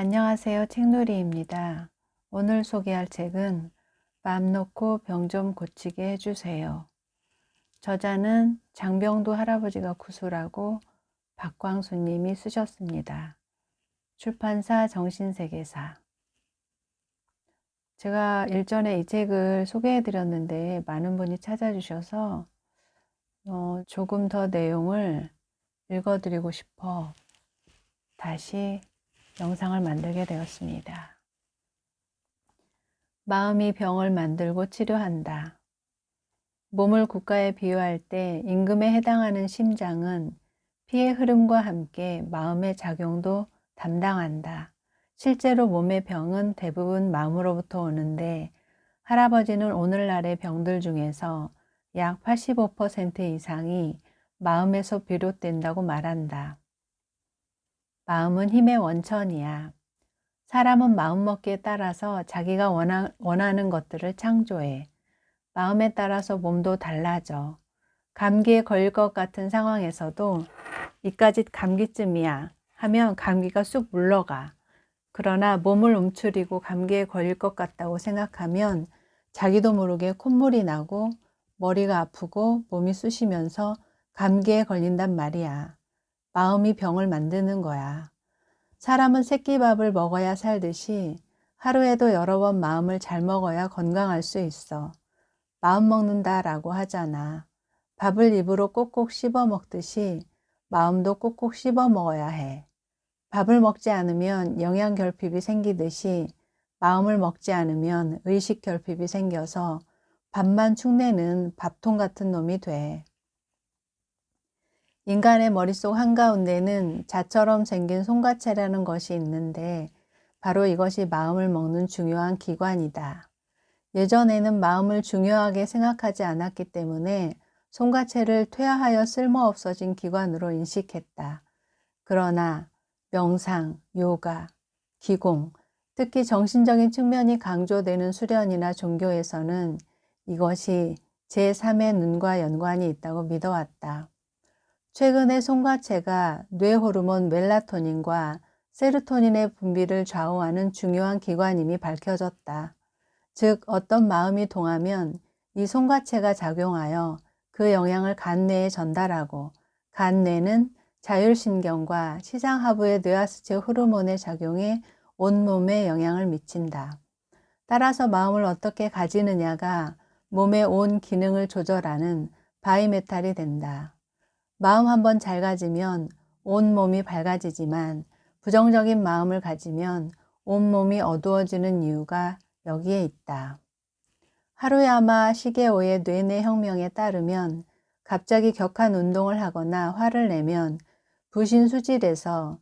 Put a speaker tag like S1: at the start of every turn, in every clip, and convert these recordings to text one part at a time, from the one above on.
S1: 안녕하세요. 책놀이입니다. 오늘 소개할 책은 맘 놓고 병 좀 고치게 해주세요. 저자는 장병도 할아버지가 구술하고 박광수님이 쓰셨습니다. 출판사 정신세계사. 제가 일전에 이 책을 소개해 드렸는데 많은 분이 찾아주셔서 어, 조금 더 내용을 읽어드리고 싶어 다시 영상을 만들게 되었습니다. 마음이 병을 만들고 치료한다. 몸을 국가에 비유할 때 임금에 해당하는 심장은 피의 흐름과 함께 마음의 작용도 담당한다. 실제로 몸의 병은 대부분 마음으로부터 오는데 할아버지는 오늘날의 병들 중에서 약 85% 이상이 마음에서 비롯된다고 말한다. 마음은 힘의 원천이야. 사람은 마음먹기에 따라서 자기가 원하, 원하는 것들을 창조해. 마음에 따라서 몸도 달라져. 감기에 걸릴 것 같은 상황에서도 이까지 감기쯤이야 하면 감기가 쑥 물러가. 그러나 몸을 움츠리고 감기에 걸릴 것 같다고 생각하면 자기도 모르게 콧물이 나고 머리가 아프고 몸이 쑤시면서 감기에 걸린단 말이야. 마음이 병을 만드는 거야. 사람은 새끼밥을 먹어야 살듯이 하루에도 여러 번 마음을 잘 먹어야 건강할 수 있어. 마음 먹는다 라고 하잖아. 밥을 입으로 꼭꼭 씹어 먹듯이 마음도 꼭꼭 씹어 먹어야 해. 밥을 먹지 않으면 영양 결핍이 생기듯이 마음을 먹지 않으면 의식 결핍이 생겨서 밥만 축내는 밥통 같은 놈이 돼. 인간의 머릿속 한가운데는 자처럼 생긴 송가체라는 것이 있는데 바로 이것이 마음을 먹는 중요한 기관이다. 예전에는 마음을 중요하게 생각하지 않았기 때문에 송가체를 퇴화하여 쓸모없어진 기관으로 인식했다. 그러나 명상, 요가, 기공, 특히 정신적인 측면이 강조되는 수련이나 종교에서는 이것이 제3의 눈과 연관이 있다고 믿어왔다. 최근에 송가체가 뇌 호르몬 멜라토닌과 세르토닌의 분비를 좌우하는 중요한 기관임이 밝혀졌다. 즉 어떤 마음이 동하면 이 송가체가 작용하여 그 영향을 간뇌에 전달하고 간뇌는 자율신경과 시장하부의 뇌하수체 호르몬의 작용에 온몸에 영향을 미친다. 따라서 마음을 어떻게 가지느냐가 몸의 온 기능을 조절하는 바이메탈이 된다. 마음 한번 잘 가지면 온 몸이 밝아지지만 부정적인 마음을 가지면 온 몸이 어두워지는 이유가 여기에 있다. 하루야마 시게오의 뇌내 혁명에 따르면 갑자기 격한 운동을 하거나 화를 내면 부신 수질에서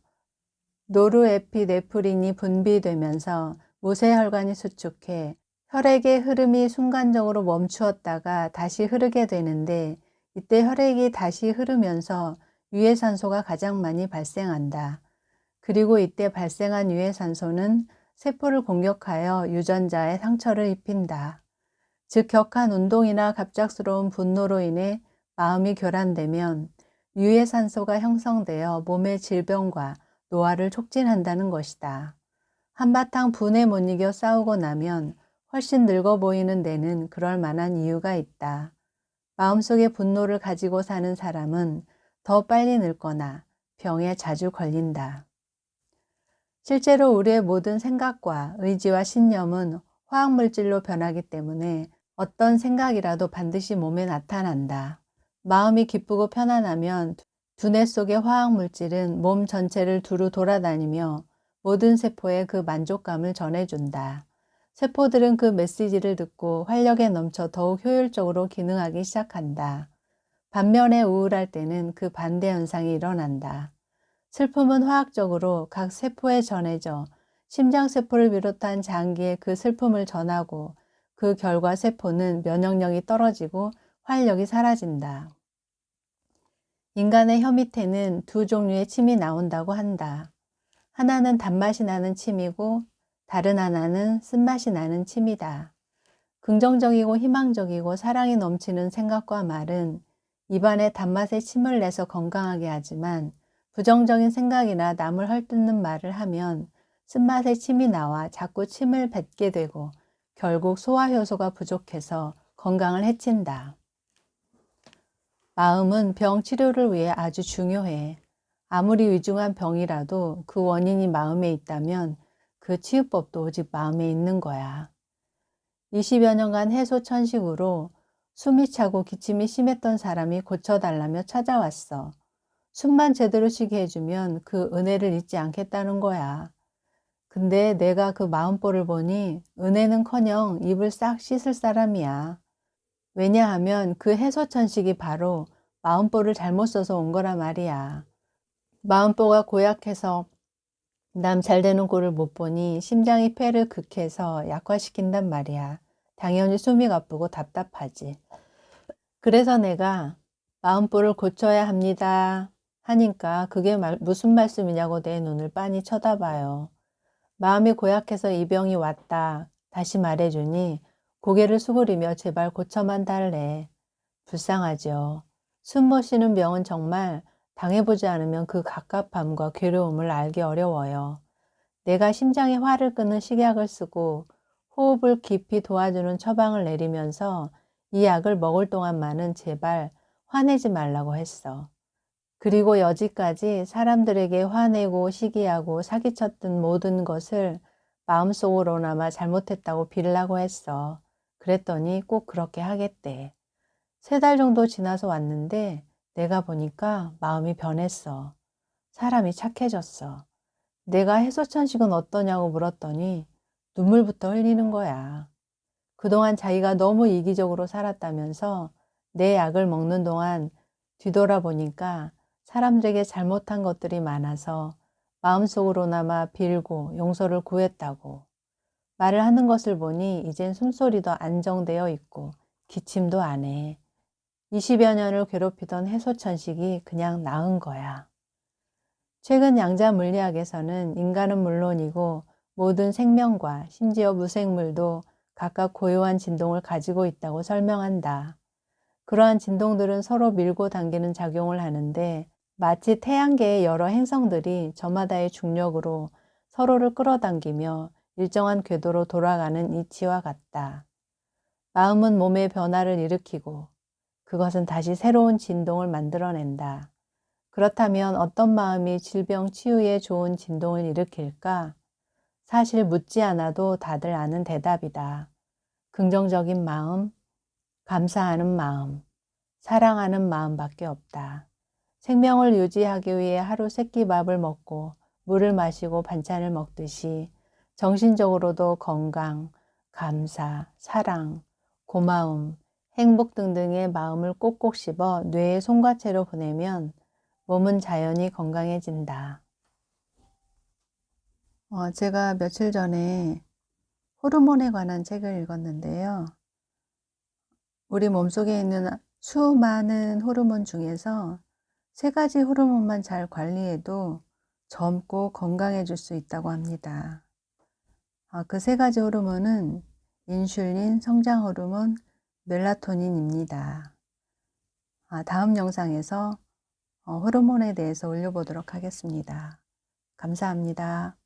S1: 노르에피네프린이 분비되면서 무쇠혈관이 수축해 혈액의 흐름이 순간적으로 멈추었다가 다시 흐르게 되는데 이때 혈액이 다시 흐르면서 유해산소가 가장 많이 발생한다. 그리고 이때 발생한 유해산소는 세포를 공격하여 유전자에 상처를 입힌다. 즉 격한 운동이나 갑작스러운 분노로 인해 마음이 교란되면 유해산소가 형성되어 몸의 질병과 노화를 촉진한다는 것이다. 한바탕 분에 못 이겨 싸우고 나면 훨씬 늙어 보이는 데는 그럴 만한 이유가 있다. 마음속에 분노를 가지고 사는 사람은 더 빨리 늙거나 병에 자주 걸린다. 실제로 우리의 모든 생각과 의지와 신념은 화학물질로 변하기 때문에 어떤 생각이라도 반드시 몸에 나타난다. 마음이 기쁘고 편안하면 두뇌 속의 화학물질은 몸 전체를 두루 돌아다니며 모든 세포에 그 만족감을 전해준다. 세포들은 그 메시지를 듣고 활력에 넘쳐 더욱 효율적으로 기능하기 시작한다. 반면에 우울할 때는 그 반대 현상이 일어난다. 슬픔은 화학적으로 각 세포에 전해져 심장세포를 비롯한 장기에 그 슬픔을 전하고 그 결과 세포는 면역력이 떨어지고 활력이 사라진다. 인간의 혀 밑에는 두 종류의 침이 나온다고 한다. 하나는 단맛이 나는 침이고 다른 하나는 쓴맛이 나는 침이다. 긍정적이고 희망적이고 사랑이 넘치는 생각과 말은 입안에 단맛의 침을 내서 건강하게 하지만 부정적인 생각이나 남을 헐뜯는 말을 하면 쓴맛에 침이 나와 자꾸 침을 뱉게 되고 결국 소화효소가 부족해서 건강을 해친다. 마음은 병 치료를 위해 아주 중요해. 아무리 위중한 병이라도 그 원인이 마음에 있다면 그 치유법도 오직 마음에 있는 거야. 20여 년간 해소 천식으로 숨이 차고 기침이 심했던 사람이 고쳐달라며 찾아왔어. 숨만 제대로 쉬게 해주면 그 은혜를 잊지 않겠다는 거야. 근데 내가 그 마음보를 보니 은혜는커녕 입을 싹 씻을 사람이야. 왜냐하면 그 해소천식이 바로 마음보를 잘못 써서 온 거라 말이야. 마음보가 고약해서 남 잘 되는 꼴을 못 보니 심장이 폐를 극해서 약화시킨단 말이야. 당연히 숨이 가쁘고 답답하지. 그래서 내가 마음보를 고쳐야 합니다. 하니까 그게 말, 무슨 말씀이냐고 내 눈을 빤히 쳐다봐요. 마음이 고약해서 이 병이 왔다. 다시 말해주니 고개를 수그리며 제발 고쳐만 달래. 불쌍하죠. 숨 못 쉬는 병은 정말 당해보지 않으면 그 갑갑함과 괴로움을 알기 어려워요. 내가 심장에 화를 끄는 식약을 쓰고 호흡을 깊이 도와주는 처방을 내리면서 이 약을 먹을 동안만은 제발 화내지 말라고 했어. 그리고 여지까지 사람들에게 화내고 시기하고 사기쳤던 모든 것을 마음속으로나마 잘못했다고 빌라고 했어. 그랬더니 꼭 그렇게 하겠대. 세 달 정도 지나서 왔는데 내가 보니까 마음이 변했어. 사람이 착해졌어. 내가 해소천식은 어떠냐고 물었더니 눈물부터 흘리는 거야. 그동안 자기가 너무 이기적으로 살았다면서 내 약을 먹는 동안 뒤돌아보니까 사람들에게 잘못한 것들이 많아서 마음속으로나마 빌고 용서를 구했다고. 말을 하는 것을 보니 이젠 숨소리도 안정되어 있고 기침도 안 해. 20여 년을 괴롭히던 해소천식이 그냥 나은 거야. 최근 양자 물리학에서는 인간은 물론이고 모든 생명과 심지어 무생물도 각각 고요한 진동을 가지고 있다고 설명한다. 그러한 진동들은 서로 밀고 당기는 작용을 하는데 마치 태양계의 여러 행성들이 저마다의 중력으로 서로를 끌어당기며 일정한 궤도로 돌아가는 이치와 같다. 마음은 몸의 변화를 일으키고 그것은 다시 새로운 진동을 만들어낸다. 그렇다면 어떤 마음이 질병 치유에 좋은 진동을 일으킬까? 사실 묻지 않아도 다들 아는 대답이다. 긍정적인 마음, 감사하는 마음, 사랑하는 마음밖에 없다. 생명을 유지하기 위해 하루 세 끼 밥을 먹고 물을 마시고 반찬을 먹듯이 정신적으로도 건강, 감사, 사랑, 고마움, 행복 등등의 마음을 꼭꼭 씹어 뇌의 송과체로 보내면 몸은 자연히 건강해진다. 어, 제가 며칠 전에 호르몬에 관한 책을 읽었는데요. 우리 몸속에 있는 수많은 호르몬 중에서 세 가지 호르몬만 잘 관리해도 젊고 건강해질 수 있다고 합니다. 아, 그세 가지 호르몬은 인슐린, 성장 호르몬, 멜라토닌입니다. 아, 다음 영상에서 어, 호르몬에 대해서 올려보도록 하겠습니다. 감사합니다.